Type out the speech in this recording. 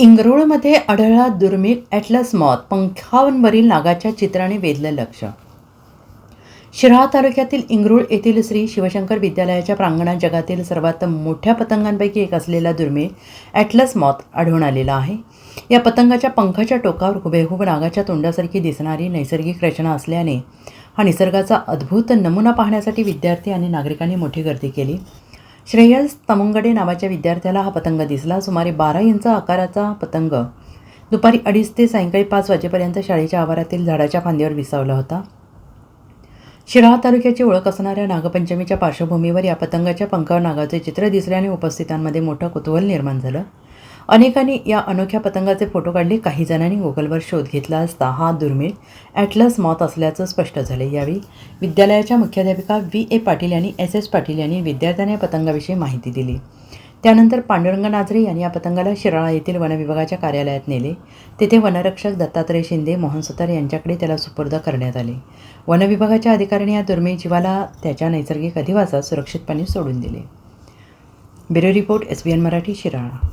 इंगरूळमध्ये आढळला दुर्मिळ atlas moth पंखांवरील नागाच्या चित्राने वेधलं लक्ष. शिराळा तालुक्यातील इंगरूळ येथील श्री शिवशंकर विद्यालयाच्या प्रांगणात जगातील सर्वात मोठ्या पतंगांपैकी एक असलेला दुर्मिळ ॲटलस मॉथ आढळून आलेला आहे. या पतंगाच्या पंखाच्या टोकावर हुबेहूब नागाच्या तोंडासारखी दिसणारी नैसर्गिक रचना असल्याने हा निसर्गाचा अद्भुत नमुना पाहण्यासाठी विद्यार्थी आणि नागरिकांनी मोठी गर्दी केली. श्रेयस तमुंगडे नावाच्या विद्यार्थ्याला हा पतंग दिसला. सुमारे बारा इंच आकाराचा पतंग दुपारी अडीच ते सायंकाळी पाच वाजेपर्यंत शाळेच्या आवारातील झाडाच्या फांदीवर विसावला होता. शिराळा तालुक्याची ओळख असणाऱ्या नागपंचमीच्या पार्श्वभूमीवर या पतंगाच्या पंखावर नागाचे चित्र दिसल्याने उपस्थितांमध्ये मोठं कुतूहल निर्माण झालं. अनेकांनी या अनोख्या पतंगाचे फोटो काढले. काही जणांनी गुगलवर शोध घेतला असता हा दुर्मिळ ॲटलस मॉथ असल्याचं स्पष्ट झाले. यावेळी विद्यालयाच्या मुख्याध्यापिका व्ही. ए. पाटील यांनी एस. एस. पाटील यांनी विद्यार्थ्यांना या पतंगाविषयी माहिती दिली. त्यानंतर पांडुरंग नाझरे यांनी या पतंगाला शिराळा येथील वनविभागाच्या कार्यालयात नेले. तेथे वनरक्षक दत्तात्रय शिंदे मोहन सुतार यांच्याकडे त्याला सुपूर्द करण्यात आले. वनविभागाच्या अधिकाऱ्यांनी या दुर्मिळ जीवाला त्याच्या नैसर्गिक अधिवासात सुरक्षितपणे सोडून दिले. Bureau report S. B. N. Marathi Shirala.